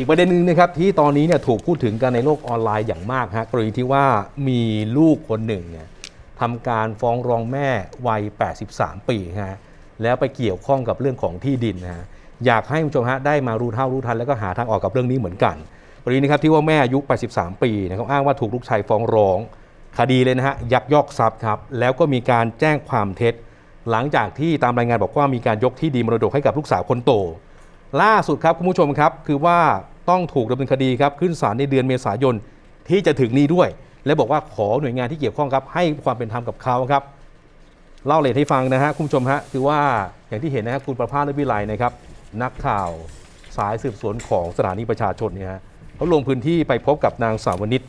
อีกประเด็นหนึ่งนะครับที่ตอนนี้เนี่ยถูกพูดถึงกันในโลกออนไลน์อย่างมากฮะกรณีที่ว่ามีลูกคนหนึ่งเนี่ยทำการฟ้องร้องแม่วัย 83 ปีฮะแล้วไปเกี่ยวข้องกับเรื่องของที่ดินนะฮะอยากให้คุณผู้ชมฮะได้มารู้เท่ารู้ทัน แล้วก็หาทางออกกับเรื่องนี้เหมือนกันกรณีนะครับที่ว่าแม่อายุ 83 ปีนะครับอ้างว่าถูกลูกชายฟ้องร้อง คดีเลยนะฮะยักยอกทรัพย์ครับแล้วก็มีการแจ้งความเท็จ หลังจากที่ตามรายงานบอกว่ามีการยกที่ดินมรดกให้กับลูกสาวคนโต ล่าสุดครับคุณผู้ชมครับ คือว่าต้องถูกดำเนินคดีครับขึ้นศาลในเดือนเมษายนที่จะถึงนี้ด้วย และบอกว่าขอหน่วยงานที่เกี่ยวข้องครับ ให้ความเป็นธรรมกับเขาครับ เล่าเลยให้ฟังนะฮะคุณผู้ชมฮะคือว่าอย่างที่เห็นนะฮะคุณประภาสฤทธิวิไลนะครับ นักข่าวสายสืบสวนของสถานีประชาชนเนี่ยฮะเขาลงพื้นที่ไปพบกับนางสาวนิต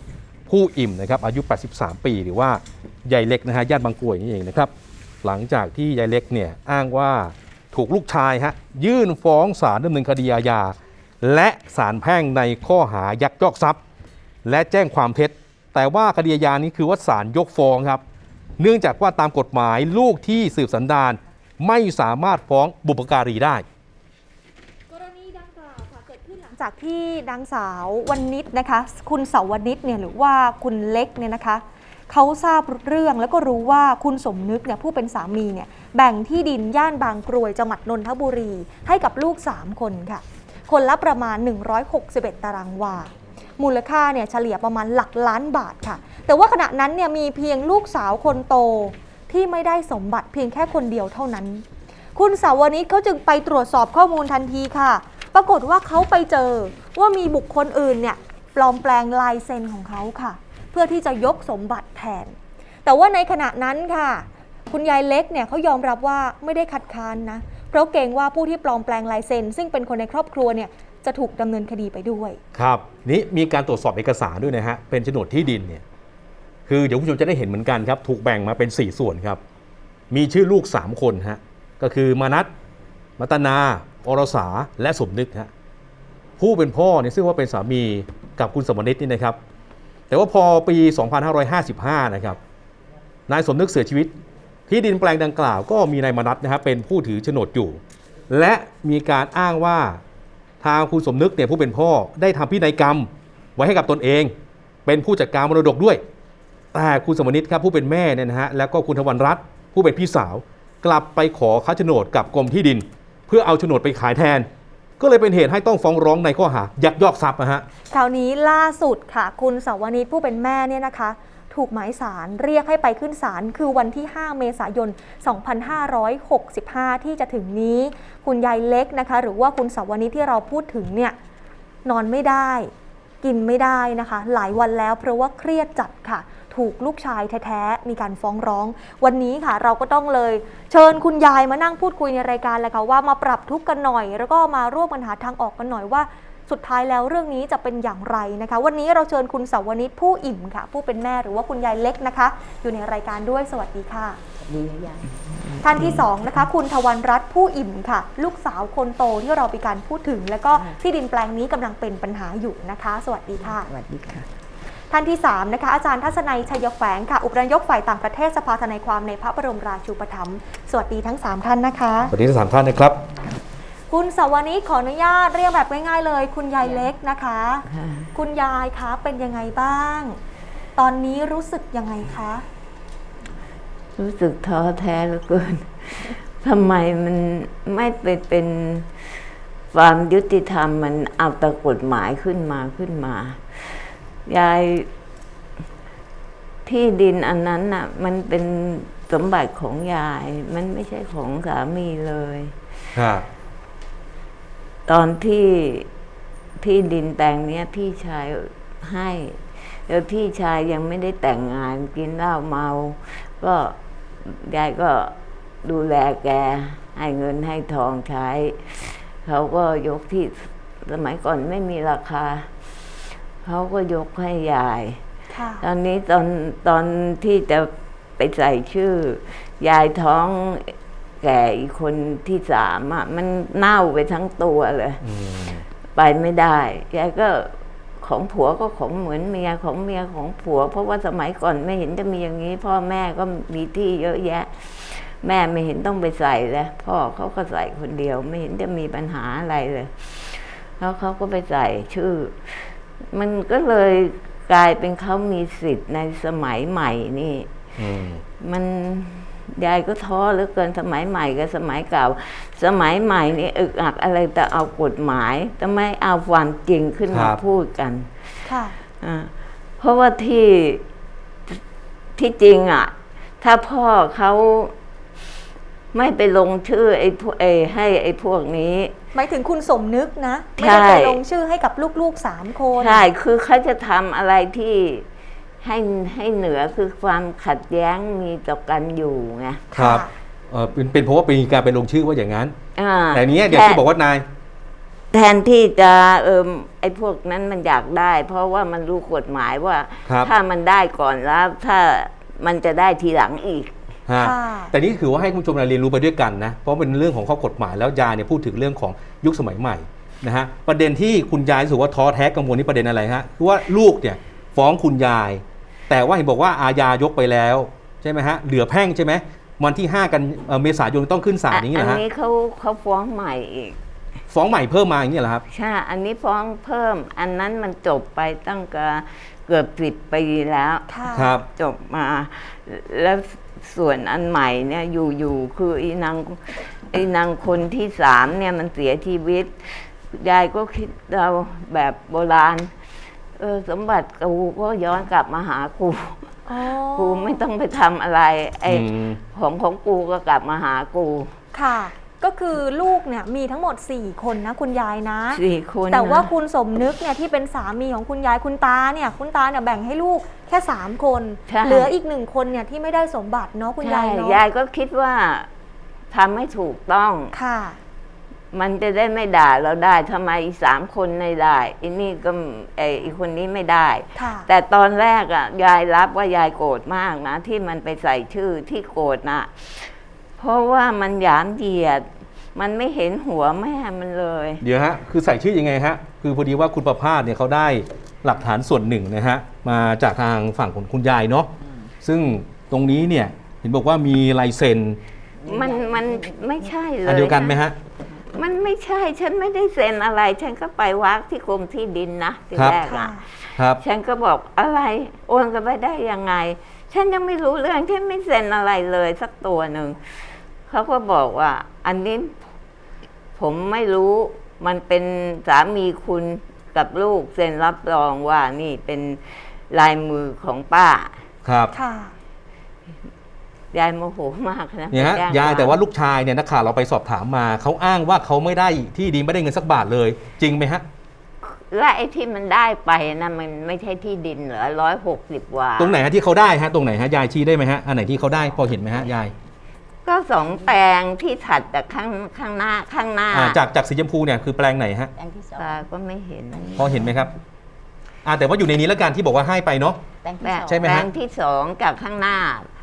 ผู้อิ่มนะครับอายุ 83 ปี หรือว่ายายเล็กนะฮะย่านบางกรวยนี่เองนะครับหลังจากที่ยายเล็กเนี่ยอ้างว่า ถูกลูกชายฮะยื่นฟ้องศาลดำเนินคดีอาญาและศาลแพ่งในข้อหายักยอกทรัพย์ และแจ้งความเท็จ แต่ว่าคดีอาญานี้คือว่าศาลยกฟ้องครับ เนื่องจากว่าตามกฎหมายลูกที่สืบสันดานไม่สามารถฟ้องบุปการีได้กรณีดังกล่าวค่ะเกิดขึ้นจากที่นางสาววันนิดนะคะ คุณเสาวนิดเนี่ยหรือว่าคุณเล็กเนี่ยนะคะ เขาทราบเรื่องแล้วก็รู้ว่าคุณสมนึกเนี่ยผู้เป็นสามีเนี่ยแบ่งที่ดินย่านบางกรวยจังหวัดนนทบุรี ให้กับลูก 3 คนค่ะ คนละประมาณ 161 ตารางวา มูลค่าเนี่ยเฉลี่ยประมาณหลักล้านบาทค่ะ แต่ว่าขณะนั้นเนี่ยมีเพียงลูกสาวคนโตที่ไม่ได้สมบัติเพียงแค่คนเดียวเท่านั้น คุณสาวนิตเขาจึงไปตรวจสอบข้อมูลทันทีค่ะ ปรากฏว่าเขาไปเจอว่ามีบุคคลอื่นเนี่ยปลอมแปลงลายเซ็นของเขาค่ะ เพื่อที่จะยกสมบัติแทน แต่ว่าในขณะนั้นค่ะ คุณยายเล็กเนี่ยเขายอมรับว่าไม่ได้คัดค้านนะเพราะเกรงว่าผู้ที่ปลอมแปลงลายเซ็น ซึ่งเป็นคนในครอบครัวเนี่ยจะถูกดำเนินคดีไปด้วย ครับ นี่มีการตรวจสอบเอกสารด้วยนะฮะ เป็นโฉนดที่ดินเนี่ย คือเดี๋ยวคุณผู้ชมจะได้เห็นเหมือนกันครับ ถูกแบ่งมาเป็น 4 ส่วนครับ มีชื่อลูก 3 คนฮะ ก็คือมานัทมัตนา อรสา และสมนึกฮะ ผู้เป็นพ่อเนี่ยซึ่งว่าเป็นสามีกับคุณสมนิตนี่นะครับ แต่ว่าพอปี 2555 นะครับ นายสมนึกเสียชีวิต ที่ดินแปลงดังกล่าวก็มีนายมนัทนะครับเป็นผู้ถือโฉนดอยู่ และมีการอ้างว่าทางคุณสมนึกเนี่ยผู้เป็นพ่อได้ทำพินัยกรรมไว้ให้กับตนเอง เป็นผู้จัดการมรดกด้วย แต่คุณสมนิตครับผู้เป็นแม่เนี่ยนะฮะแล้วก็คุณทวันรัตน์ผู้เป็นพี่สาว กลับไปขอค้าโฉนดกับกรมที่ดิน เพื่อเอาโฉนดไปขายแทน ก็เลยเป็นเหตุให้ต้องฟ้องร้องในข้อหายักยอกทรัพย์นะฮะคราวนี้ล่าสุดค่ะ คุณสาวนิตผู้เป็นแม่เนี่ยนะคะ ถูกหมายสารเรียกให้ไปขึ้นศาลคือวันที่ 5 เมษายน 2565 ที่จะถึงนี้ คุณยายเล็กนะคะ หรือว่าคุณสาวนิตที่เราพูดถึงเนี่ยนอนไม่ได้ กินไม่ได้นะคะ หลายวันแล้วเพราะว่าเครียดจัดค่ะ ถูกลูกชายแท้ๆมีการฟ้องร้อง วันนี้ค่ะ เราก็ต้องเลย เชิญคุณยายมานั่งพูดคุยในรายการเลยค่ะว่ามาปรับทุกข์กันหน่อย แล้วก็มาร่วมกันหาทางออกกันหน่อยว่าสุดท้ายแล้วเรื่องนี้จะเป็นอย่างไรนะคะ วันนี้เราเชิญคุณสาวนิตผู้อิ่มค่ะ ผู้เป็นแม่หรือว่าคุณยายเล็กนะคะ อยู่ในรายการด้วยสวัสดีค่ะดีนะยายท่านที่สองนะคะคุณทวันรัตน์ผู้อิ่มค่ะ ลูกสาวคนโตที่เราไปการพูดถึง แล้วก็ที่ดินแปลงนี้กำลังเป็นปัญหาอยู่นะคะ สวัสดีค่ะ สวัสดีค่ะ ท่านที่3นะคะอาจารย์ทัศนัยชัยแฝงค่ะอุปนายกฝ่ายต่างประเทศสภาทนายความในพระบรมราชูปถัมภ์สวัสดีทั้ง 3 ท่านนะคะสวัสดีทั้งสามท่านนะครับ คุณสวนิตขออนุญาตเรียกแบบง่ายๆเลย คุณยายเล็กนะคะ คุณยายคะเป็นยังไงบ้าง ตอนนี้รู้สึกยังไงคะรู้สึกท้อแท้เหลือเกินทำไมมันไม่ไปเป็นความยุติธรรมมันเอาแต่กฎหมายขึ้นมาขึ้นมา ยายที่ดินอันนั้นน่ะ มันเป็นสมบัติของยาย มันไม่ใช่ของสามีเลย ครับ ตอนที่ที่ดินแปลงเนี้ยพี่ชายให้แล้วพี่ชายยังไม่ได้แต่งงานกินเหล้าเมา ก็ยายก็ดูแลแก ให้เงินให้ทองใช้ เขาก็ยกที่สมัยก่อนไม่มีราคา เขาก็ยกให้ยาย ค่ะตอนนี้ตอนตอนที่จะไปใส่ชื่อ ยายท้องแก่อีกคนที่สามอะมันเน่าไปทั้งตัวเลย อืมไปไม่ได้ยายก็ของผัวก็ของเหมือนเมียของเมียของผัว เพราะว่าสมัยก่อนไม่เห็นจะมีอย่างนี้ พ่อแม่ก็มีที่เยอะแยะ แม่ไม่เห็นต้องไปใส่เลยพ่อเขาก็ใส่คนเดียว ไม่เห็นจะมีปัญหาอะไรเลยพแล้วเขาก็ไปใส่ชื่อ มันก็เลยกลายเป็นเขามีสิทธิ์ในสมัยใหม่นี่อืมมันยายก็ท้อเหลือเกินสมัยใหม่กับสมัยเก่า สมัยใหม่นี่อึกอักอะไรแต่เอากฎหมายแต่ไม่เอาความจริงขึ้นมาพูดกันค่ะอ่าเพราะว่าที่ที่จริงอะ ถ้าพ่อเขา ไม่ไปลงชื่อไอ้พวกไอ้ให้ไอ้พวกนี้ หมายถึงคุณสมนึกนะ ไม่ใช่ได้ไปลงชื่อให้กับลูกๆสามคนใช่คือเขาจะทำอะไรที่ให้ให้เหนือคือความขัดแย้งมีต่อกันอยู่ไงครับค่ะเออเป็นเป็นเพราะว่ามีการไปลงชื่อว่าอย่างนั้น อ่าแต่เนี้ยเดี๋ยวแทที่นบอกว่านาย แทนที่จะเอิมไอ้พวกนั้นมันอยากได้ เพราะว่ามันรู้กฎหมายว่า ครับ ถ้ามันได้ก่อนแล้วถ้ามันจะได้ทีหลังอีก ฮะค่ะแต่นี่คือว่าให้คุณผู้ชมเรียนรู้ไปด้วยกันนะ เพราะเป็นเรื่องของข้อกฎหมายแล้วยายเนี่ยพูดถึงเรื่องของยุคสมัยใหม่นะฮะประเด็นที่คุณยายรู้สึกว่าท้อแท้กังวลนี่ประเด็นอะไรฮะคือว่าลูกเนี่ยฟ้องคุณยาย แต่ว่าเห็นบอกว่าอาญายกไปแล้วใช่ไหมฮะเหลือแพ่งใช่ไหมวันที่ 5 กันเอ่อเมษายนต้องขึ้นศาลอย่างนี้อัเหรอฮะนี้เขาเขาฟ้องใหม่อีก ฟ้องใหม่เพิ่มมาอย่างนี้เหรอครับ ใช่ อันนี้ฟ้องเพิ่ม อันนั้นมันจบไปตั้งแต่เกือบสิบปีแล้วค่ะครับ จบมา แล้ว ส่วนอันใหม่เนี่ยอยู่ๆคืออีนางไอีนางคนที่สามเนี่ยมันเสียชีวิตยายก็คิดเราแบบโบราณ เออสมบัติกูก็ย้อนกลับมาหากูอ๋อกูไม่ต้องไปทำอะไรไอ้อืมของของกูก็กลับมาหากูค่ะ ก็คือลูกเนี่ยมีทั้งหมด 4 คนนะคุณยายนะ สี่คนแต่ว่านะคุณสมนึกเนี่ยที่เป็นสามีของคุณยายคุณตาเนี่ยคุณตาเนี่ยแบ่งให้ลูกแค่ 3 คนใช่เหลืออีกหนึ่งคนเนี่ยที่ไม่ได้สมบัติเนาะคุณยายใช่เนาะยายก็คิดว่าทำให้ถูกต้อง ค่ะ มันจะได้ไม่ด่าเราได้ทำไมอีสามคนไม่ได้อันนี้ก็ไออีกคนนี้ไม่ได้ ค่ะ แต่ตอนแรกอะยายรับว่ายายโกรธมากนะ ที่มันไปใส่ชื่อที่โกรธนะ เพราะว่ามันหยามเหยียด มันไม่เห็นหัวแม่มันเลย เดี๋ยวฮะ คือใส่ชื่อยังไงฮะ คือพอดีว่าคุณประภาสเนี่ยเขาได้หลักฐานส่วนหนึ่งนะฮะ มาจากทางฝั่งของคุณยายเนาะ ซึ่งตรงนี้เนี่ยเห็นบอกว่ามีลายเซ็นมันมันไม่ใช่เลยอันเดียวกันไหมฮะ มันไม่ใช่ฉันไม่ได้เซ็นอะไร ฉันก็ไปวักที่กรมที่ดินนะทีครับแรกค่ะอะ ครับ ฉันก็บอกอะไรโอนกันไปได้ยังไง ฉันยังไม่รู้เรื่องฉันไม่เซ็นอะไรเลยสักตัวหนึ่งเขาก็บอกว่า อันนี้ผมไม่รู้มันเป็นสามีคุณกับลูกเซ็นรับรองว่านี่เป็นลายมือของป้า ครับค่ะ ยายโมโหมากนะเนี่ยฮะไปแจ้งยายควมแต่ว่าลูกชายเนี่ยนักข่าวเราไปสอบถามมาเขาอ้างว่าเขาไม่ได้ที่ดินไม่ได้เงินสักบาทเลย จริงไหมฮะ และไอ้ที่มันได้ไปนะมันไม่ใช่ที่ดินเหรอร้อยหกสิบวาตรงไหนฮะที่เขาได้ฮะตรงไหนฮะยายชี้ได้ไหมฮะอันไหนที่เขาได้พอเห็นไหมฮะยายก็สองแปลงที่ถัดจากข้างข้างหน้าข้างหน้าอ่าจากจากสีชมพูเนี่ยคือแปลงไหนฮะแปลงที่สองตาก็ไม่เห็นพอเห็นไหมครับอ่าแต่ว่าอยู่ในนี้แล้วกันที่บอกว่าให้ไปเนาะ แปลงที่แปลงสองใช่ไหมแปลฮะงที่สองกับข้างหน้า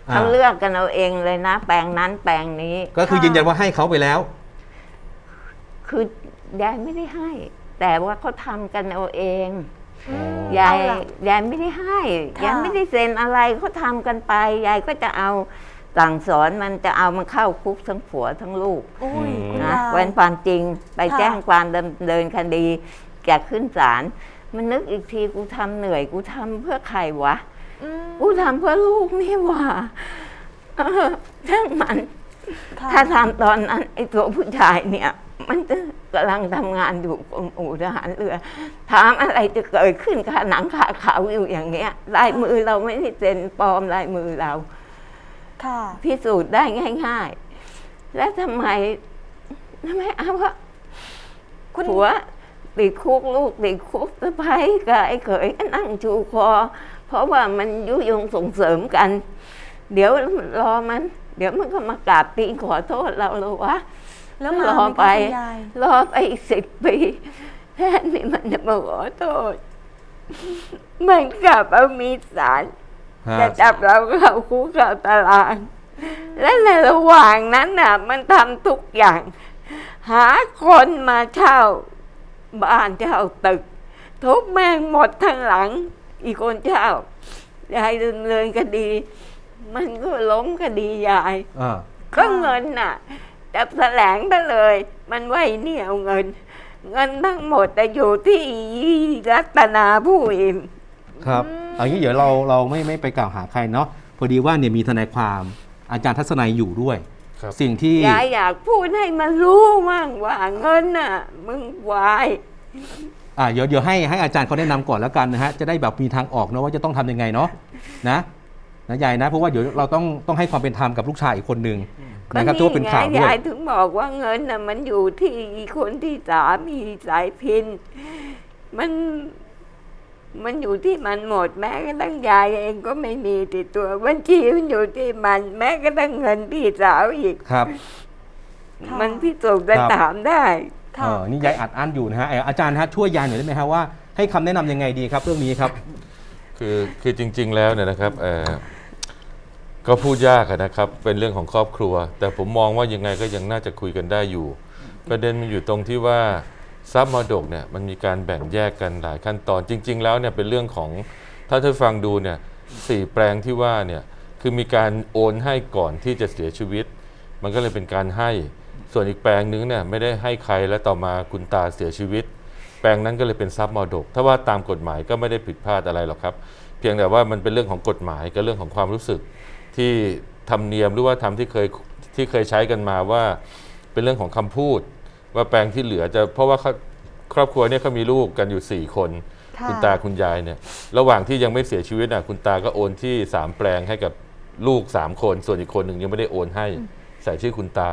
อ่า เขาเลือกกันเอาเองเลยนะ แปลงนั้นแปลงนี้ก็คือยืนยันว่าให้เขาไปแล้ว คือยายไม่ได้ให้ แต่ว่าเขาทำกันเอาเองอืมยายเอาล่ะยายไม่ได้ให้ค่ะ ยายไม่ได้เซ็นอะไรเขาทำกันไปยายก็จะเอาสั่งสอนมันจะเอามันเข้าคุกทั้งผัวทั้งลูกโอ้ยคุณนะยาย เป็นความจริงไปค่ะ แจ้งความดำเนินคดีแกขึ้นศาลมันนึกอีกทีกูทำเหนื่อยกูทำเพื่อใครวะ อืมกูทำเพื่อลูกนี่หว่าเออช่างมัน ค่ะ ถ้าทำตอนนั้นไอ้ตัวผู้ชายเนี่ย มันจะกำลังทำงานอยู่กรมอู่ทหารเรือ ถามอะไรจะเกิดขึ้นขาหนังขาเขาอยู่อย่างเงี้ยลายมือเราไม่ได้เซ็นปลอมลายมือเรา ค่ะ พิสูจน์ได้ง่าย ๆ และทำไมทำไมเอาวะคุณผัวติดคุกลูกติดคุกสะพ้ายกับไอ้เขยก็นั่งชูคอ เพราะว่ามันยุยงส่งเสริมกัน เดี๋ยวรอมัน เดี๋ยวมันก็มากราบตีนขอโทษเราเลยวะ แล้วมารอไหมไปคะคุณยายรอไปอีกสิบปีแทนที่มันจะมาขอโทษ มันกลับเอามีดสารฮะจะจับเราเข้าคุกเข้าตาราง และในระหว่างนั้นน่ะ มันทำทุกอย่าง หาคนมาเช่า บ้านเช่าตึก ทุบแม่งหมดทั้งหลัง อีกคนเช่ายายดำเนินคดี มันก็ล้มคดียาย อ่าก็เงินน่ะ จับแสลงไปเลย มันไหวเหนี่เอาเงิน เงินทั้งหมดจะอยู่ที่รัตนาผู้อิน ครับเอันนี้เดี๋ยวเราเราไม่ไม่ไปกล่าวหาใครเนาะพอดีว่าเนี่ยมีทนายความอาจารย์ทัศนัยอยู่ด้วย ครับ สิ่งที่ยายอยากพูดให้มันรู้มั่งว่าเงินน่ะ มึงวายอ่าเดี๋ยวเดี๋ยวให้ให้อาจารย์เขาแนะนำก่อนแล้วกันนะฮะจะได้แบบมีทางออกเนาะว่าจะต้องทำยังไงเนะนะนะยายนะเพราะว่าเดี๋ยวเราต้องต้องให้ความเป็นธรรมกับลูกชายอีกคนหนึ่ง นะครับที่ว่าเป็นข่าวด้ยาวยยถึงบอกว่าเงินน่ะมันอยู่ที่คนที่สามีสายพิน มันมันอยู่ที่มันหมดแม้กระทั่งยายเองก็ไม่มีติดตัวบัญชีมันอยู่ที่มัน แม้กระทั่งเงินพี่สาวอีกครับค่ะมันพิสูจน์ได้ครับถามได้เออนี่ยายอัดอั้นอยู่นะฮะเอ่ออาจารย์ฮะช่วยยายหน่อยได้ไหมฮะว่าให้คำแนะนำยังไงดีครับ เรื่องนี้ครับ คือคือจริง ๆ แล้วเนี่ยนะครับเอ่อ ก็พูดยากอะนะครับ เป็นเรื่องของครอบครัว แต่ผมมองว่ายังไงก็ยังน่าจะคุยกันได้อยู่ ประเด็นมันอยู่ตรงที่ว่าทรัพย์มรดกเนี่ยมันมีการแบ่งแยกกันหลายขั้นตอนจริง ๆ แล้วเนี่ยเป็นเรื่องของถ้าท่านฟังดูเนี่ยสี่แปลงที่ว่าเนี่ยคือมีการโอนให้ก่อนที่จะเสียชีวิต มันก็เลยเป็นการให้ ส่วนอีกแปลงนึงเนี่ยไม่ได้ให้ใครและต่อมาคุณตาเสียชีวิต แปลงนั้นก็เลยเป็นทรัพย์มรดก ถ้าว่าตามกฎหมายก็ไม่ได้ผิดพลาดอะไรหรอกครับ เพียงแต่ว่ามันเป็นเรื่องของกฎหมายกับเรื่องของความรู้สึก ที่ทำเนียมหรือว่าทำที่เคยที่เคยใช้กันมาว่าเป็นเรื่องของคำพูด ว่าแปลงที่เหลือจะเพราะว่าเขาครอบครัวเนี่ยเขามีลูกกันอยู่ 4 คนค่ะคุณตาคุณยายเนี่ยระหว่างที่ยังไม่เสียชีวิตน่ะคุณตาก็โอนที่ 3 แปลงให้กับลูก 3 คน ส่วนอีกคนหนึ่งยังไม่ได้โอนให้ใส่ชื่อคุณตา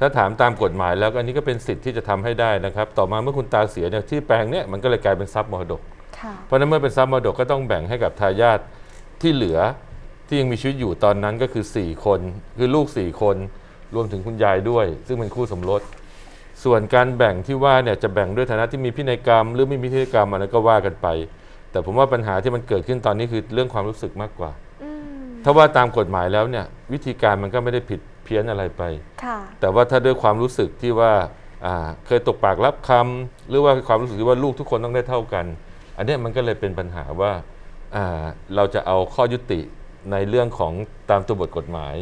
ถ้าถามตามกฎหมายแล้วก็อันนี้ก็เป็นสิทธิ์ที่จะทำให้ได้นะครับ ต่อมาเมื่อคุณตาเสียเนี่ยที่แปลงเนี่ยมันก็เลยกลายเป็นทรัพย์มรดกค่ะเพราะฉะนั้นเมื่อเป็นทรัพย์มรดกก็ต้องแบ่งให้กับทายาทที่เหลือ ที่ยังมีชีวิตอยู่ตอนนั้นก็คือ 4 คน คือลูก 4 คนรวมถึงคุณยายด้วย ซึ่งเป็นคู่สมรส ส่วนการแบ่งที่ว่าเนี่ยจะแบ่งด้วยฐานะที่มีพินัยกรรม หรือไม่มีพินัยกรรมอันนั้นก็ว่ากันไป แต่ผมว่าปัญหาที่มันเกิดขึ้นตอนนี้คือเรื่องความรู้สึกมากกว่าอืมถ้าว่าตามกฎหมายแล้วเนี่ยวิธีการมันก็ไม่ได้ผิดเพี้ยนอะไรไปค่ะแต่ว่าถ้าด้วยความรู้สึกที่ว่าอ่าเคยตกปากรับคำหรือว่าความรู้สึกที่ว่าลูกทุกคนต้องได้เท่ากัน อันเนี้ยมันก็เลยเป็นปัญหาว่าอ่าเราจะเอาข้อยุติ ในเรื่องของตามตัวบทกฎหมาย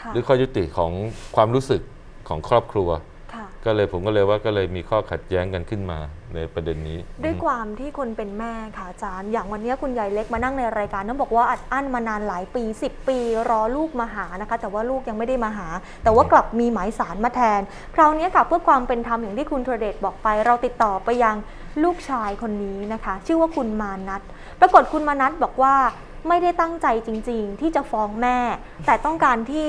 ค่ะหรือข้อยุติของความรู้สึกของครอบครัว ค่ะ ก็เลยผมก็เลยว่าก็เลยมีข้อขัดแย้งกันขึ้นมาในประเด็นนี้ ด้วยความที่คนเป็นแม่ค่ะอาจารย์ อย่างวันนี้คุณยายเล็กมานั่งในรายการต้องบอกว่าอัดอั้นมานานหลายปี 10 ปี รอลูกมาหานะคะ แต่ว่าลูกยังไม่ได้มาหา แต่ว่ากลับมีหมายสารมาแทน คราวนี้ค่ะเพื่อความเป็นธรรมอย่างที่คุณเทรเดชบอกไป เราติดต่อไปยังลูกชายคนนี้นะคะ ชื่อว่าคุณมานัทปรากฏคุณมานัทบอกว่า ไม่ได้ตั้งใจจริง ๆ ที่จะฟ้องแม่ แต่ต้องการที่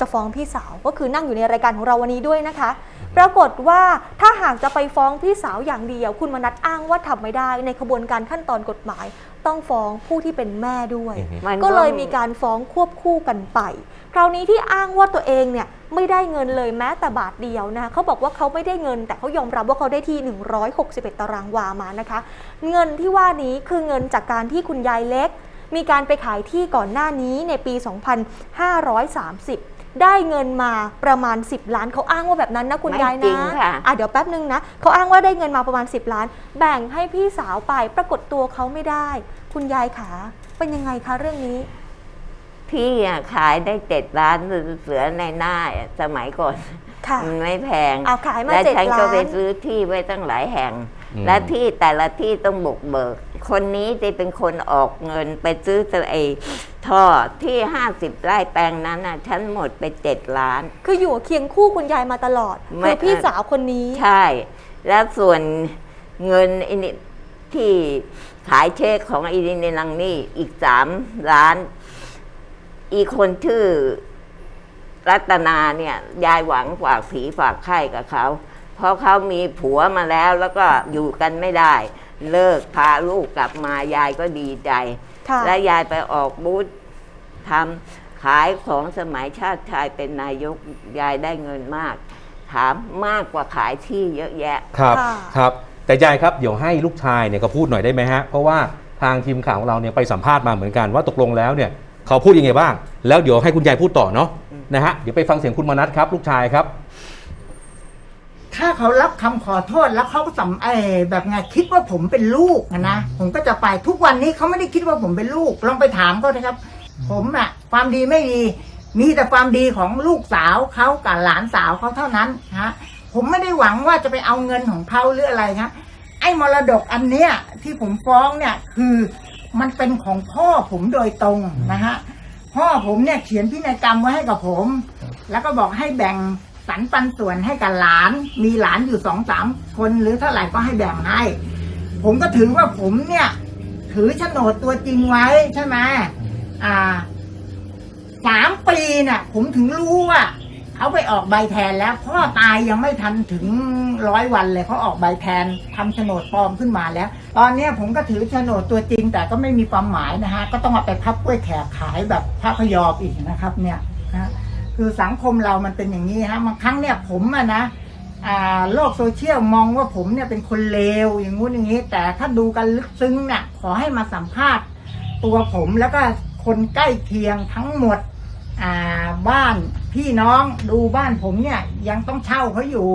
จะฟ้องพี่สาวก็คือนั่งอยู่ในรายการของเราวันนี้ด้วยนะคะ ปรากฏว่าถ้าหากจะไปฟ้องพี่สาวอย่างเดียว คุณมนัทอ้างว่าทำไม่ได้ในขบวนการขั้นตอนกฎหมาย ต้องฟ้องผู้ที่เป็นแม่ด้วยอือฮึมันก็เลยมีการฟ้องควบคู่กันไป คราวนี้ที่อ้างว่าตัวเองเนี่ยไม่ได้เงินเลยแม้แต่บาทเดียวนะคะเขาบอกว่าเขาไม่ได้เงิน แต่เขายอมรับว่าเขาได้ที่ 161 ตารางวามานะคะ เงินที่ว่านี้คือเงินจากการที่คุณยายเล็ก มีการไปขายที่ก่อนหน้านี้ในปี 2530ได้เงินมาประมาณ 10 ล้านเขาอ้างว่าแบบนั้นนะคุณยายไม่จรินะงค่ะอะเดี๋ยวแป๊บนึงนะเขาอ้างว่าได้เงินมาประมาณ 10 ล้าน แบ่งให้พี่สาวไปปรากฏตัวเขาไม่ได้ คุณยายขาเป็นยังไงคะเรื่องนี้ พี่อะขายได้เจ็ดล้านเสือในหน้าอะสมัยก่อนค่ะมันไม่แพงเอาขายมาและเจ็ดฉันก็ล้าไปนซื้อที่ไว้ตั้งหลายแห่งอืม และที่แต่ละที่ต้องบุกเบิก คนนี้จะเป็นคนออกเงินไปซื้อไอ้ท่อที่ห้าสิบไร่แปลงนั้นน่ะฉันหมดไปเจ็ดล้าน คืออยู่เคียงคู่คุณยายมาตลอดไม่คือพี่สาวคนนี้ ใช่ แล้วส่วนเงินไอ้นี่ที่ขายเช็คของไอ้นี่ในนังนี่อีกสามล้าน อีกคนชื่อรัตนาเนี่ย ยายหวังฝากผีฝากไข่กับเขา เพราะเขามีผัวมาแล้วแล้วก็อยู่กันไม่ได้ เลิกพาลูกกลับมายายก็ดีใจ ค่ะและยายไปออกบูธทำขายของสมัยชาติชายเป็นนายกยายได้เงินมาก ถามมากกว่าขายที่เยอะแยะ ครับค่ะ ครับ แต่ยายครับเดี๋ยวให้ลูกชายเนี่ยก็พูดหน่อยได้ไหมฮะ เพราะว่าทางทีมข่าวของเราเนี่ยไปสัมภาษณ์มาเหมือนกันว่าตกลงแล้วเนี่ยเขาพูดยังไงบ้าง แล้วเดี๋ยวให้คุณยายพูดต่อเนาะนะฮะเดี๋ยวไปฟังเสียงคุณมนัทครับ ลูกชายครับ ถ้าเขารับคำขอโทษแล้วเขาก็สำเออแบบไงคิดว่าผมเป็นลูกอะนะ ผมก็จะไปทุกวันนี้เขาไม่ได้คิดว่าผมเป็นลูก ลองไปถามเขานะครับ ผมอะความดีไม่ดี มีแต่ความดีของลูกสาวเขากับหลานสาวเขาเท่านั้นฮะผผมไม่ได้หวังว่าจะไปเอาเงินของเขาหรืออะไรครับไอ้มรดกอันเนี้ยที่ผมฟ้องเนี่ยคือมันเป็นของพ่อผมโดยตรงนะฮะพ่อผมเนี่ยเขียนพินัยกรรมไว้ให้กับผม แล้วก็บอกให้แบ่ง สรรปันส่วนให้กับหลาน มีหลานอยู่สองสามคนหรือเท่าไหร่ก็ให้แบ่งให้ ผมก็ถือว่าผมเนี่ย ถือโฉนดตัวจริงไว้ใช่ไหมอ่าสามปีเนี่ยผมถึงรู้ว่าเขาไปออกใบแทนแล้วพ่อตายยังไม่ทันถึงร้อยวันเลยเขาออกใบแทนทำโฉนดปลอมขึ้นมาแล้ว ตอนเนี้ผมก็ถือโฉนดตัวจริง แต่ก็ไม่มีความหมายนะฮะ ก็ต้องเอาไปพับกล้วยแขกขายแบบพระพยอมอีกนะครับ เนี่ยนะ คือสังคมเรามันเป็นอย่างนี้ฮะบางครั้งเนี่ยผมอะนะโลกโซเชียลมองว่าผมเนี่ยเป็นคนเลวอย่างงู้นอย่างนี้ แต่ถ้าดูกันลึกซึ้งเนี่ยขอให้มาสัมภาษณ์ ตัวผมแล้วก็คนใกล้เคียงทั้งหมดบ้านพี่น้องดูบ้านผมเนี่ยยังต้องเช่าเขาอยู่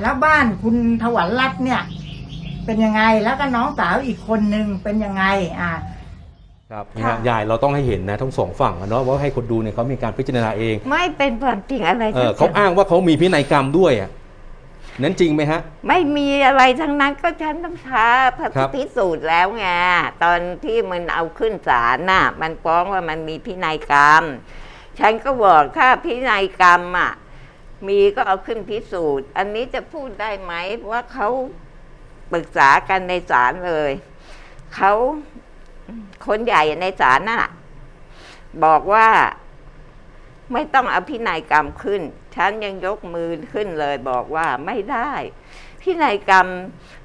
แล้วบ้านคุณถวันรัตน์เนี่ยเป็นยังไงแล้วก็น้องสาวอีกคนนึงเป็นยังไงอ่า ครับค่ะนะฮะยายเราต้องให้เห็นนะทั้งสองฝั่งอะเนาะว่าให้คนดูเนี่ยเขามีการพิจารณาเองไม่เป็นความจริงอะไรเอทั้องเขานั้นอ้างว่าเขามีพินัยกรรมด้วยอะนั้นจริงไหมฮะ ไม่มีอะไรทั้งนั้นก็ฉันต้องท้าครับ พิสูจน์แล้วไงตอนที่มันเอาขึ้นศาลน่ะ มันฟ้องว่ามันมีพินัยกรรม ฉันก็บอกถ้าพินัยกรรมอะมีก็เอาขึ้นพิสูจน์ อันนี้จะพูดได้ไหมว่าเขาปรึกษากันในศาลเลยเขา คนใหญ่ในศาลน่ะบอกว่าไม่ต้องเอาพินัยกรรมขึ้น ฉันยังยกมือขึ้นเลยบอกว่าไม่ได้พินัยกรรม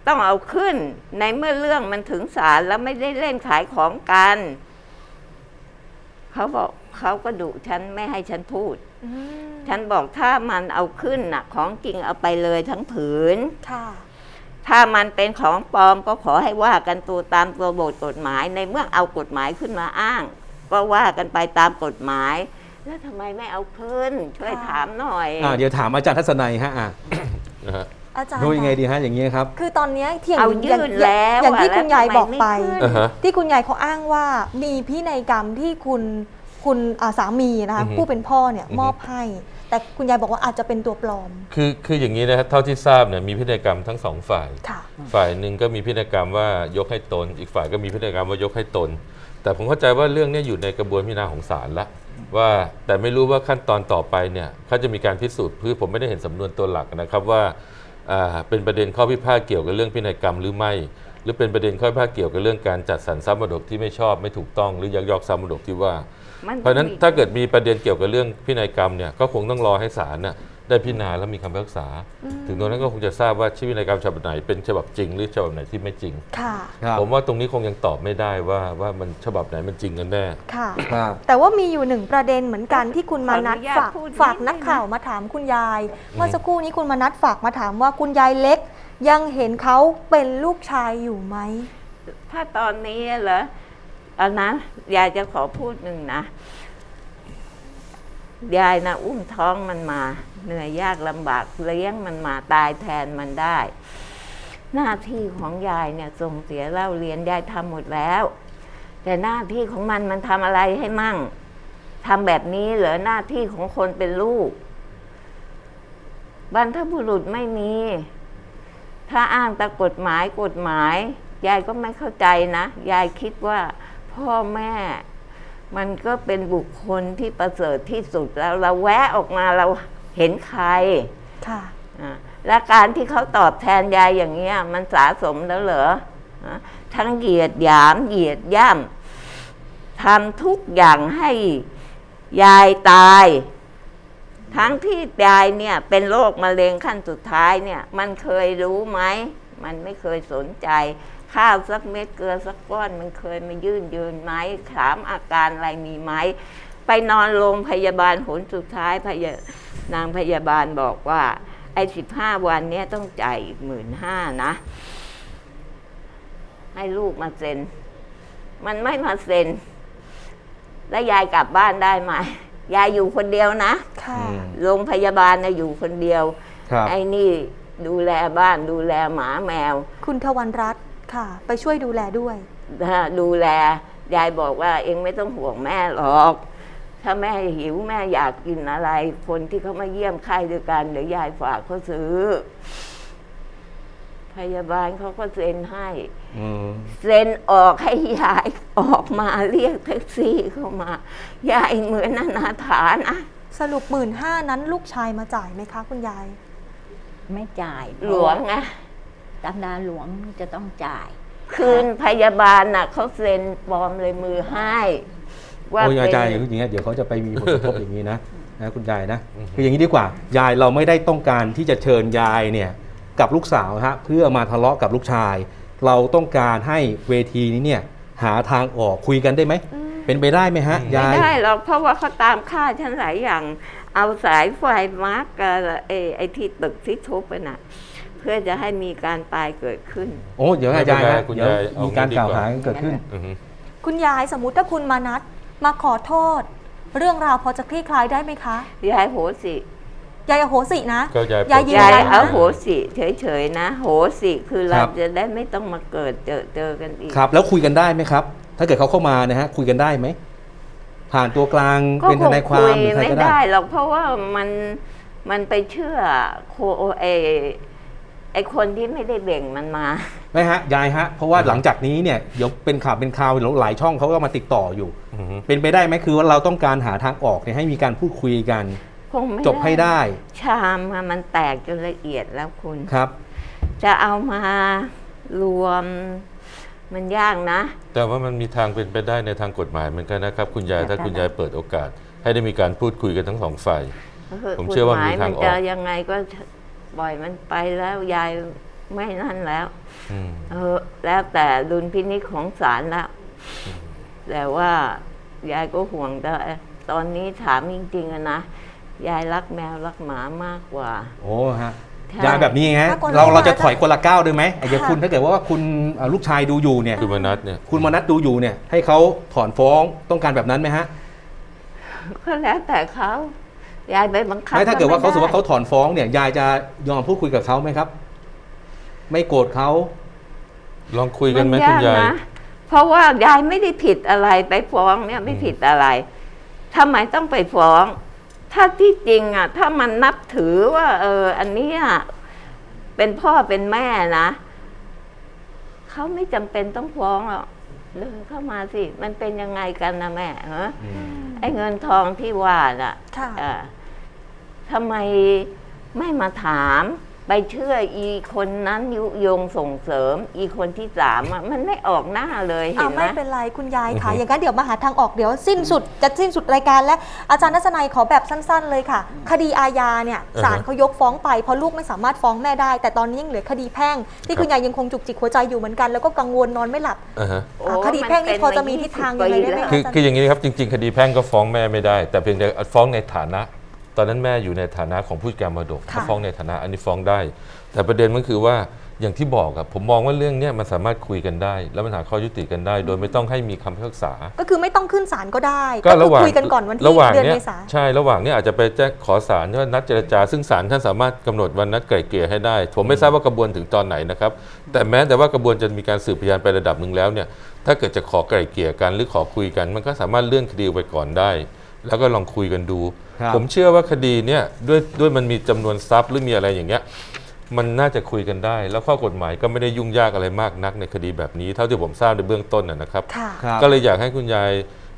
ต้องเอาขึ้น ในเมื่อเรื่องมันถึงศาลแล้วไม่ได้เล่นขายของกันเขาบอกเขาก็ดุฉันไม่ให้ฉันพูดอืมฉันบอกถ้ามันเอาขึ้นน่ะของจริงเอาไปเลยทั้งผืนค่ะ ถ้ามันเป็นของปลอมก็ขอให้ว่ากันตัวตามตัวบทกฎหมาย ในเมื่อเอากฎหมายขึ้นมาอ้าง ก็ว่ากันไปตามกฎหมาย แล้วทำไมไม่เอาขึ้น ช่วยค่ะถามหน่อย อ่าเดี๋ยวถามอาจารย์ทัศนัยฮะอะนะฮะอาจารย์ดูยังไงคะดีฮะอย่างนี้ยครับ คือตอนเนี้ยที่อย่างเอาอย่างยื่นแล้วอย่างที่อะคุณยายแล้วบอกไปทำไมไม่ขึ้น อ่าฮะ ที่คุณยายเขาอ้างว่ามีพินัยกรรมที่คุณคุณอ่าสามีนะคะอือฮึผู้เป็นพ่อเนี่ยอือฮึ มอบให้ แต่คุณยายบอกว่าอาจจะเป็นตัวปลอม คือคืออย่างนี้นะครับเท่าที่ทราบเนี่ยมีพินัยกรรมทั้งสองฝ่าย ค่ะ ฝ่ายหนึ่งก็มีพินัยกรรมว่ายกให้ตน อีกฝ่ายก็มีพินัยกรรมว่ายกให้ตน แต่ผมเข้าใจว่าเรื่องเนี้อยู่ในกระบวนพิจารณาของศาลละว่าแต่ไม่รู้ว่าขั้นตอนต่อไปเนี่ยเขาจะมีการพิสูจน์คือผมไม่ได้เห็นสำนวนตัวหลักนะครับว่าอ่าเป็นประเด็นข้อพิพาทเกี่ยวกับเรื่องพินัยกรรมหรือไม่ หรือเป็นประเด็นข้อพิพาทเกี่ยวกับเรื่องการจัดสรรทรัพย์มรดกที่ไม่ชอบไม่ถูกต้องหรือยักยอกทรัพย์มรดกที่ว่า มันเพราะฉะนั้นถ้าเกิดมีประเด็นเกี่ยวกับเรื่องพินัยกรรมเนี่ยก็คงต้องรอให้ศาลน่ะได้พิจารณาแล้วมีคำพิพากษา ถึงตรงนั้นก็คงจะทราบว่าชื่อพินัยกรรมฉบับไหนเป็นฉบับจริงหรือฉบับไหนที่ไม่จริง ค่ะ ครับผมว่าตรงนี้คงยังตอบไม่ได้ว่าว่ามันฉบับไหนมันจริงกันแน่ ค่ะ ครับ แต่ว่ามีอยู่หนึ่งประเด็นเหมือนกันที่คุณมานัดขออนุญาตฝากพูดนิดฝากนักได้ไหมข่าวมาถามคุณยาย เมื่อสักครู่นี้คุณมานัดฝากมาถามว่าคุณยายเล็ก ยังเห็นเขาเป็นลูกชายอยู่ไหม ถ้าตอนนี้เหรอ เอานะยายจะขอพูดหนึ่งนะ ยายนะอุ้มท้องมันมา เหนื่อยยากลำบากเลี้ยงมันมาตายแทนมันได้ หน้าที่ของยายเนี่ยส่งเสียเล่าเรียนยายทำหมดแล้ว แต่หน้าที่ของมันมันทำอะไรให้มั่งทำแบบนี้เหรอหน้าที่ของคนเป็นลูก บรรพบุรุษไม่มี ถ้าอ้างแต่กฎหมายกฎหมาย ยายก็ไม่เข้าใจนะ ยายคิดว่า พ่อแม่ มันก็เป็นบุคคลที่ประเสริฐที่สุดแล้วเราแวะออกมาเราเห็นใครค่ะอะและการที่เขาตอบแทนยายอย่างเงี้ย มันสะสมแล้วเหรออะทั้งเหยียดหยามเหยียดย่ำทำทุกอย่างให้ยายตาย ทั้งที่ยายเนี่ยเป็นโรคมะเร็งขั้นสุดท้ายเนี่ย มันเคยรู้ไหม มันไม่เคยสนใจ ข้าวสักเม็ดเกลือสักก้อนมันเคยมายื่นยืนไหมถามอาการอะไรมีไหมไปนอนโรงพยาบาลหนสุดท้ายพยานางพยาบาลบอกว่า ไอ้สิบห้าวันเนี้ยต้องจ่ายอีกหมื่นห้านะ ให้ลูกมาเซ็น มันไม่มาเซ็น แล้วยายกลับบ้านได้ไหมยายอยู่คนเดียวนะค่ะอืมโรงพยาบาลนะอยู่คนเดียว ครับ ไอ้นี่ดูแลบ้านดูแลหมาแมว คุณทวันรัตน์ ค่ะ ไปช่วยดูแลด้วยนะดูแล ยายบอกว่าเองไม่ต้องห่วงแม่หรอกฉถ้าแม่หิวแม่อยากกินอะไร คนที่เขามาเยี่ยมไข้ด้วยกันเดี๋ยวยายฝากเขาซื้อ พยาบาลเขาก็เซ็นให้ อืมเซ็นออกให้ยายออกมาเรียกแท็กซี่เข้ามายายเหมือนอนาถานะ สรุปหมื่นห้านั้นลูกชายมาจ่ายไหมคะ คุณยาย ไม่จ่ายหลวงไง ตำราหลวงจะต้องจ่าย คืนพยาบาลน่ะเขาเซ็นปลอมเลยมือให้ ว่าโอ้ยอาจารย์เป็อนย่างนี้เดี๋ยวเขาจะไปมีผลกระทบอย่างนี้นะนะคุณยายนะคืออย่างนี้ดีกว่า ยายเราไม่ได้ต้องการที่จะเชิญยายเนี่ยกับลูกสาวฮะเพื่อมาทะเลาะกับลูกชาย เราต้องการให้เวทีนี้เนี่ยหาทางออกคุยกันได้ไหม เป็นไปได้ไหมฮะไม่ยายได้หรอกเพราะว่าเขาตามฆ่าฉันหลายอย่าง เอาสายไฟมาร์กกับไอ้ไอ้ที่ตึกที่ทุบไปน่ะเพื่อจะให้มีการตายเกิดขึ้น โอ้เดี๋ยวอาจารย์ไม่เป็นไรฮะคุณเดี๋ยวยายเอามีการงี้ดีกล่าวกว่า หากันเกิดขึ้น อือฮึคุณยายสมมติถ้าคุณมานัดมาขอโทษ เรื่องราวพอจะคลี่คลายได้ไหมคะ ยายโหสิ ยายอโหสินะ ก็ยายยายยืนยายยัน เอานะโหสิเฉยๆนะ โหสิคือเราครับ จะได้ไม่ต้องมาเกิดเจอเจอกันอีก ครับ แล้วคุยกันได้ไหมครับ ถ้าเกิดเขาเข้ามานะฮะคุยกันได้ไหมผ่านตัวกลางก็เป็นคทงนายควาคุมยหรือใครไม่ก็ได้ ได้หรอกเพราะว่ามันมันไปเชื่อโคเอ ไอคนที่ไม่ได้เบ่งมันมา ไม่ฮะยายฮะ เพราะว่าหลังจากนี้เนี่ยเดี๋ยวเป็นข่าวเป็นข่าวหลายช่องเขาก็มาติดต่ออยู่ อือฮึเป็นไปได้ไหมคือว่าเราต้องการหาทางออกเนี่ยให้มีการพูดคุยกัน คงไม่จบให้ได้ชามอะมันแตกจนละเอียดแล้วคุณ ครับ จะเอามารวมมันยากนะ แต่ว่ามันมีทางเป็นไปได้ในทางกฎหมายเหมือนกันนะครับ คุณยายถ้าคุณยายเปิดโอกาส ให้ได้มีการพูดคุยกันทั้งสองฝ่ายผมเชื่อว่ามีทางออกกฎหมยมันจะยังไงก็ ปล่อยมันไปแล้วยายไม่นั่นแล้วอืมเออแล้วแต่ดุลพินิจของศาลแล้ว แต่ว่ายายก็ห่วงแต่ตอนนี้ถามจริงๆอะนะยายรักแมวรักหมามากกว่า โอ้ฮะใช่ ยายแบบนี้ฮะถ้าคนเราเราเราจะจะถอยคนละก้าวด้วยไหมไอ้อย่างค่ะ คุณถ้าเกิดว่าคุณเอ่อลูกชายดูอยู่เนี่ย คือมนัสเนี่ย คุณมนัดดูอยู่เนี่ยให้เขาถอนฟ้องต้องการแบบนั้นไหมฮะ ก็แล้วแต่เขา ยายไปบังคับไม่ถ้าเกิดว่าเขาไสมมติว่าเขาถอนฟ้องเนี่ยยายจะยอมพูดคุยกับเขาไหมครับ ไม่โกรธเขาลองคุยกันไหมมันคุณยายนะเพราะว่ายายไม่ได้ผิดอะไรไปฟ้องเนี่ยไม่ผิดอะไรทำไมต้องไปฟ้อง ถ้าที่จริงอะ ถ้ามันนับถือว่า เออ อันเนี้ยเป็นพ่อเป็นแม่นะเขาไม่จำเป็นต้องฟ้องหรอกเดินเข้ามาสิ มันเป็นยังไงกันนะแม่ฮะไอ้เงินทองที่ว่าน่ะค่ะเอ่อ ทำไมไม่มาถามไปเชื่ออีคนนั้นยุยงส่งเสริม อีคนที่สามอะมันไม่ออกหน้าเลยเห็อ่านไหม ไม่เป็นไรคุณยายค่ะอือฮึอย่างนั้นเดี๋ยวมาหาทางออกเดี๋ยวสิ้นสุดจะสิ้นสุดรายการและอาจารย์นัศนัยขอแบบสั้น ๆ เลยค่ะ คดีอาญาเนี่ยอ่าฮะศาลเขายกฟ้องไปเพราะลูกไม่สามารถฟ้องแม่ได้ แต่ตอนนี้ยังเหลือคดีแพ่ง ที่คุณยายยังคงจุกจิกหัวใจอยู่เหมือนกันแล้วก็กังวลนอนไม่หลับอ่าฮะ โอ้อะคดีแพ่งนี่มันเป็นพอจะมีมาทิศทาง20ยังไงได้ไหมปีแล้วคะคือคืออย่างนี้ครับจริง ๆ คดีแพ่งก็ฟ้องแม่ไม่ได้ แต่เพียงแต่ฟ้องในฐานะ ตอนนั้นแม่อยู่ในฐานะของผู้จัดการมรดกค่ะ ถ้าฟ้องในฐานะอันนี้ฟ้องได้ แต่ประเด็นมันคือว่าอย่างที่บอกอะผมมองว่าเรื่องเนี้ยมันสามารถคุยกันได้ แล้วมันหาข้อยุติกันได้ โดยไม่ต้องให้มีคำพิพากษา ก็คือไม่ต้องขึ้นศาลก็ได้ก็ระหว่างคุยกันก่อนวันที่ระหว่างเดือนเนี้เมยษา ใช่ระหว่างเนี้ยอาจจะไปแจ้งขอศาลว่านัดเจรจา ซึ่งศาลท่านสามารถกำหนดวันนัดไกล่เกลี่ยให้ได้ ผมไม่ทราบว่ากระบวนถึงตอนไหนนะครับ แต่แม้แต่ว่ากระบวนจะมีการสืบพยานไประดับหนึ่งแล้วเนี่ยถ้าเกิดจะขอไกล่เกลี่ยกันหรือขอคุยกัน มันก็สามารถเลื่อนคดีไปก่อนได้ แล้วก็ลองคุยกันดู ครับ ผมเชื่อว่าคดีเนี่ยด้วยด้วยมันมีจำนวนทรัพย์หรือมีอะไรอย่างเงี้ยมันน่าจะคุยกันได้ แล้วข้อกฎหมายก็ไม่ได้ยุ่งยากอะไรมากนักในคดีแบบนี้ เท่าที่ผมทราบในเบื้องต้นนะนะครับ ค่ะ ครับ ก็เลยอยากให้คุณยาย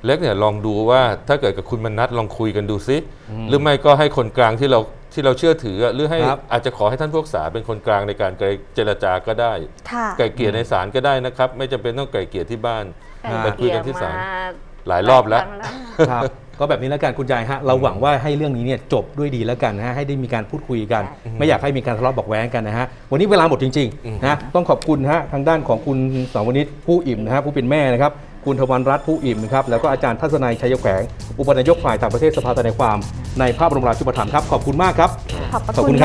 เล็กเนี่ยลองดูว่าถ้าเกิดกับคุณมนัดลองคุยกันดูซิหรือไม่ก็ให้คนกลางที่เราที่เราเชื่อถืออะหรือให้ครับ อาจจะขอให้ท่านพวกษาเป็นคนกลางในการไกลเจรจาก็ได้ ค่ะไกลเกลี่ยในศาลก็ได้นะครับ ไม่จำเป็นต้องไกลเกลี่ยที่บ้านอ่าไปคุยกันที่ศาลมาหลายรอบแล้ว ครั้งครับ ก็แบบนี้แล้วกันคุณยายฮะเราหวังว่าให้เรื่องนี้เนี่ยจบด้วยดีแล้วกันนะฮะให้ได้มีการพูดคุยกัน ไม่อยากให้มีการทะเลาะเบอกแว้งกันนะฮะวันนี้เวลาหมดจริงอืมๆนะต้องขอบคุณฮะทางด้านของคุณสาวนิชผู้อิ่มนะฮะผู้เป็นแม่นะครับคุณทวันรัตน์ผู้อิ่มนะครับแล้วก็อาจารย์ทัศนัยชัยแขวง อุปนายกฝ่ายต่างประเทศสภาทนายความในภาพบรมราชูปถัมภ์ครับขอบคุณมากครับ ขอบพระขอบคุคุณณครับ